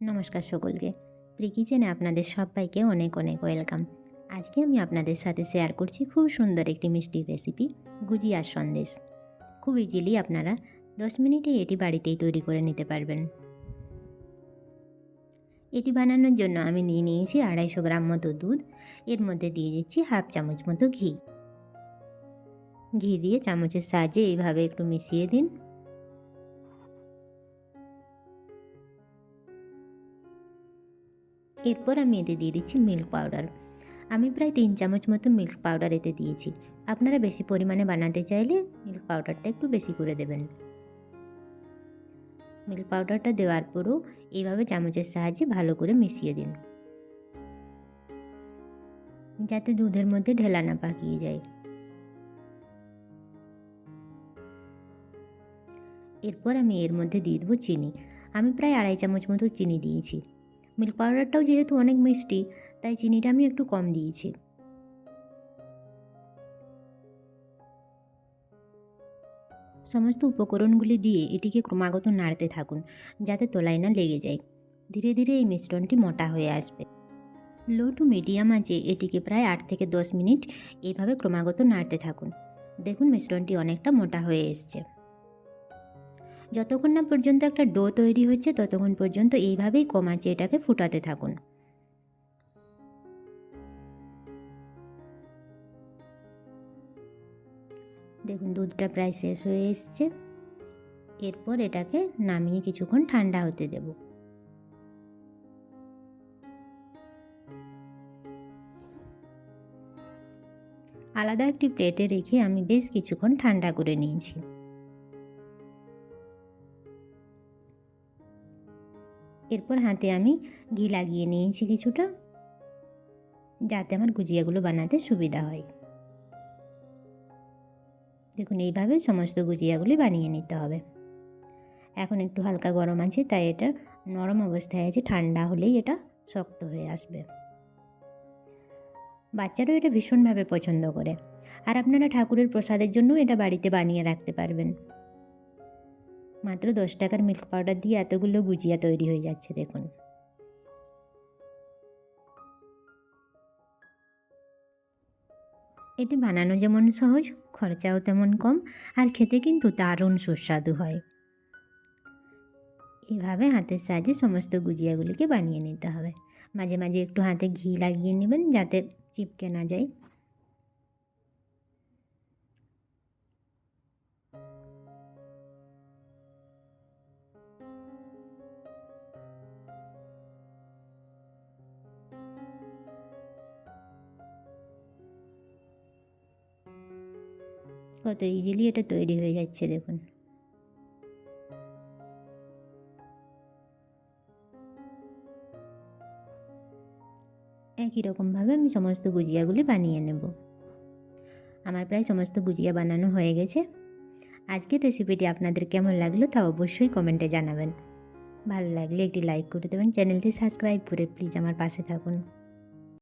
নমস্কার সকলকে। প্রি কিচেনে আপনাদের সবাইকে অনেক অনেক ওয়েলকাম। আজকে আমি আপনাদের সাথে শেয়ার করছি খুব সুন্দর একটি মিষ্টির রেসিপি গুজিয়ার সন্দেশ। খুব ইজিলি আপনারা দশ মিনিটে এটি বাড়িতেই তৈরি করে নিতে পারবেন। এটি বানানোর জন্য আমি নিয়ে নিয়েছি আড়াইশো গ্রাম মতো দুধ, এর মধ্যে দিয়ে দিচ্ছি হাফ চামচ মতো ঘি। ঘি দিয়ে চামচের সাহায্যে এইভাবে একটু মিশিয়ে দিন। এরপর আমি এতে দিয়ে দিচ্ছি মিল্ক পাউডার আমি প্রায় তিন চামচ মতো মিল্ক পাউডার এতে দিয়েছি। আপনারা বেশি পরিমাণে বানাতে চাইলে মিল্ক পাউডারটা একটু বেশি করে দেবেন। মিল্ক পাউডারটা দেওয়ার পরও এইভাবে চামচের সাহায্যে ভালো করে মিশিয়ে দিন। যাতে দুধের মধ্যে ঢেলা না পাকিয়ে যায়। এরপর আমি এর মধ্যে দিয়ে দেবো চিনি। আমি প্রায় আড়াই চামচ মতো চিনি দিয়েছি। মিল্ক পাউডারটাও যেহেতু অনেক মিষ্টি, তাই চিনিটা আমি একটু কম দিয়েছি। সমস্ত উপকরণগুলি দিয়ে এটিকে ক্রমাগত নাড়তে থাকুন, যাতে তলায় না লেগে যায়। ধীরে ধীরে এই মিশ্রণটি মোটা হয়ে আসবে। লো টু মিডিয়াম আঁচে এটিকে প্রায় আট থেকে দশ মিনিট এইভাবে ক্রমাগত নাড়তে থাকুন। দেখুন মিশ্রণটি অনেকটা মোটা হয়ে এসছে। যতক্ষণ না পর্যন্ত একটা ডো তৈরি হচ্ছে, ততক্ষণ পর্যন্ত এইভাবেই কম আঁচে এটাকে ফুটাতে থাকুন। দেখুন, দুধটা প্রায় শেষ হয়ে এসছে। এরপর এটাকে নামিয়ে কিছুক্ষণ ঠান্ডা হতে দেব। আলাদা একটি প্লেটে রেখে আমি বেশ কিছুক্ষণ ঠান্ডা করে নিয়েছি। এরপর হাতে আমি ঘি লাগিয়ে নিয়েছি কিছুটা, যাতে আমার গুজিয়াগুলো বানাতে সুবিধা হয়। দেখুন, এইভাবে সমস্ত গুজিয়াগুলি বানিয়ে নিতে হবে। এখন একটু হালকা গরম আছে, তাই এটা নরম অবস্থায় আছে, ঠান্ডা হলেই এটা শক্ত হয়ে আসবে। বাচ্চারাও এটা ভীষণভাবে পছন্দ করে। আর আপনারা ঠাকুরের প্রসাদের জন্য এটা বাড়িতে বানিয়ে রাখতে পারবেন। মাত্র দশ টাকার মিল্ক পাউডার দিয়ে এতগুলো গুজিয়া তৈরি হয়ে যাচ্ছে, দেখুন। এটি বানানো যেমন সহজ, খরচাও তেমন কম, আর খেতে কিন্তু দারুণ সুস্বাদু হয়। এভাবে হাতের সাহায্যে সমস্ত গুজিয়াগুলিকে বানিয়ে নিতে হবে। মাঝে মাঝে একটু হাতে ঘি লাগিয়ে নেবেন যাতে চিপকে না যায়। কত ইজিলি এটা তৈরি হয়ে যাচ্ছে, দেখুন। একই রকমভাবে আমি সমস্ত গুজিয়াগুলি বানিয়ে নেব। আমার প্রায় সমস্ত গুজিয়া বানানো হয়ে গেছে। আজকের রেসিপিটি আপনাদের কেমন লাগল তা অবশ্যই কমেন্টে জানাবেন। ভালো লাগলে একটি লাইক করে দেবেন। চ্যানেলটি সাবস্ক্রাইব করে প্লিজ আমার পাশে থাকুন।